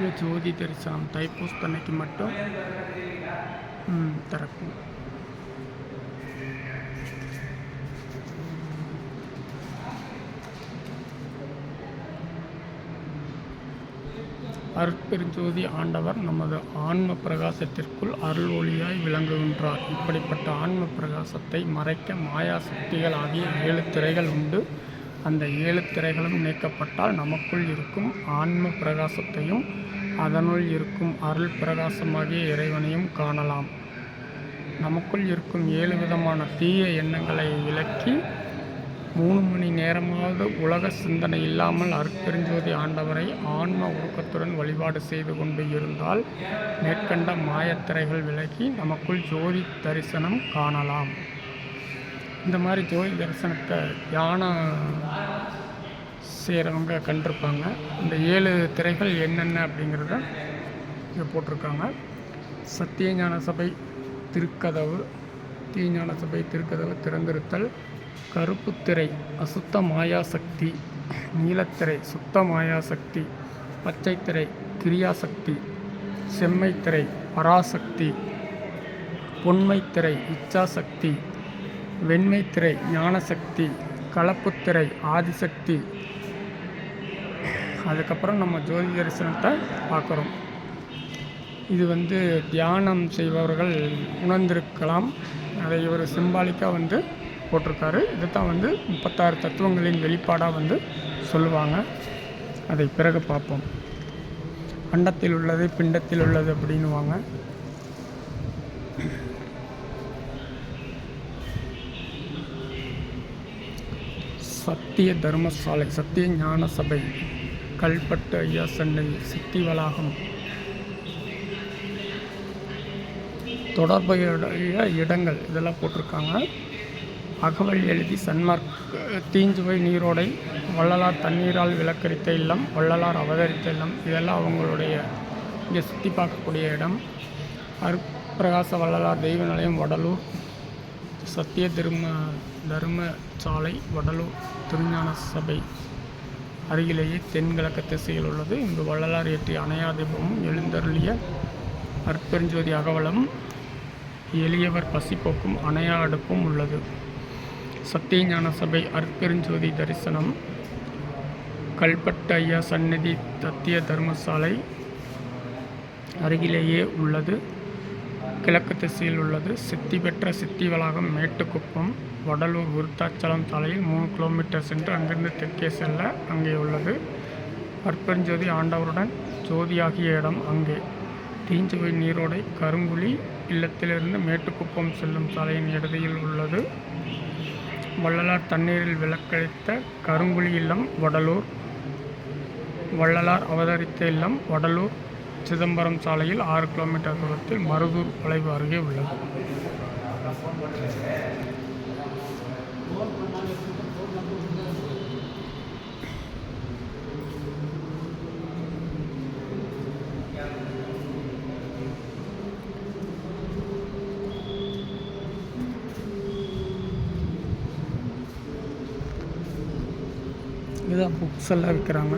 இது ஜோதி தரிசனம் தைப்பூசத்தன்னைக்கு மட்டும் திறக்கும் அருட்பெருஞ்சோதி ஆண்டவர் நமது ஆன்ம பிரகாசத்திற்குள் அருள் ஒளியாய் விளங்குகின்றார் இப்படிப்பட்ட ஆன்ம பிரகாசத்தை மறைக்க மாயா சக்திகள் ஆகிய ஏழு திரைகள் உண்டு அந்த ஏழு திரைகளும் நீக்கப்பட்டால் நமக்குள் இருக்கும் ஆன்ம பிரகாசத்தையும் அதனுள் இருக்கும் அருள் பிரகாசமாகிய இறைவனையும் காணலாம். நமக்குள் இருக்கும் ஏழு விதமான தீய எண்ணங்களை விலக்கி மூணு மணி நேரமாவது உலக சிந்தனை இல்லாமல் அற்பெருஞ்சோதி ஆண்டவரை ஆன்ம உருக்கத்துடன் வழிபாடு செய்து கொண்டு இருந்தால் மேற்கண்ட மாயத்திரைகள் விலகி நமக்குள் ஜோதி தரிசனம் காணலாம். இந்த மாதிரி ஜோதி தரிசனத்தை தியானம் செய்கிறவங்க கண்டிருப்பாங்க. இந்த ஏழு திரைகள் என்னென்ன அப்படிங்கிறத இங்கே போட்டிருக்காங்க. சத்தியஞான சபை திருக்கதவு தீஞான சபை திருக்கதவு திறந்திருத்தல் கருப்பு திரை அசுத்த மாயாசக்தி நீலத்திரை சுத்த மாயாசக்தி பச்சை திரை கிரியாசக்தி செம்மை திரை பராசக்தி பொன்மை திரை இச்சாசக்தி வெண்மை திரை ஞானசக்தி கலப்புத்திரை ஆதிசக்தி. அதுக்கப்புறம் நம்ம ஜோதி தரிசனத்தை பார்க்குறோம். இது வந்து தியானம் செய்பவர்கள் உணர்ந்திருக்கலாம். அதை இவர் சிம்பாலிக்காக வந்து போட்டிருக்காரு. இதை தான் வந்து முப்பத்தாறு தத்துவங்களின் வெளிப்பாடாக வந்து சொல்லுவாங்க. அதை பிறகு பார்ப்போம். அண்டத்தில் உள்ளது பிண்டத்தில் உள்ளது அப்படின்னுவாங்க. சத்திய தர்மசாலை சத்திய ஞான சபை கல்பட்டு ஐயா சென்னை சித்தி வளாகம். தொடர்புடைய இடங்கள் இதெல்லாம் போட்டிருக்காங்க. அகவல் எழுதி சன்மார்க் தீஞ்சுவை நீரோடை வள்ளலார் தண்ணீரால் விளக்கரித்த இல்லம் வள்ளலார் அவதரித்த இல்லம் இதெல்லாம் அவங்களுடைய இங்கே சுற்றி பார்க்கக்கூடிய இடம். அருப்பிரகாச வள்ளலார் தெய்வ நிலையம் வடலூர் சத்திய தர்ம தர்ம சாலை வடலூர் திருஞான சபை அருகிலேயே தென்கிழக்கு திசையில் உள்ளது. இங்கு வள்ளலார் ஏற்றி அணையாதிபமும் எழுந்தருளிய அற்பெருஞ்சோதி அகவலம் எளியவர் பசிப்போக்கும் அணையா அடுப்பும் உள்ளது. சத்தியஞான சபை அற்பெருஞ்சோதி தரிசனம் கல்பட்டு ஐயா சந்நிதி தத்திய தர்மசாலை அருகிலேயே உள்ளது. கிழக்கு திசையில் உள்ளது. சித்தி பெற்ற சித்தி வளாகம் மேட்டுக்குப்பம். வடலூர் விருத்தாச்சலம் சாலையில் மூணு கிலோமீட்டர் சென்று அங்கிருந்து தெற்கே செல்ல அங்கே உள்ளது. அற்பெருஞ்சோதி ஆண்டவருடன் ஜோதியாகிய இடம் அங்கே. தீஞ்சுவை நீரோடை கருங்குழி இல்லத்திலிருந்து மேட்டுக்குப்பம் செல்லும் சாலையின் இடதியில் உள்ளது. வள்ளலார் தண்ணீரில் விளக்களித்த கருங்குழி இல்லம் வடலூர். வள்ளலார் அவதரித்த இல்லம் வடலூர். சிதம்பரம் சாலையில் ஆறு கிலோமீட்டர் தூரத்தில் மருதூர் வளைவு அருகே உள்ளது. இதுதான் புக்ஸ் எல்லாம் விற்கிறாங்க.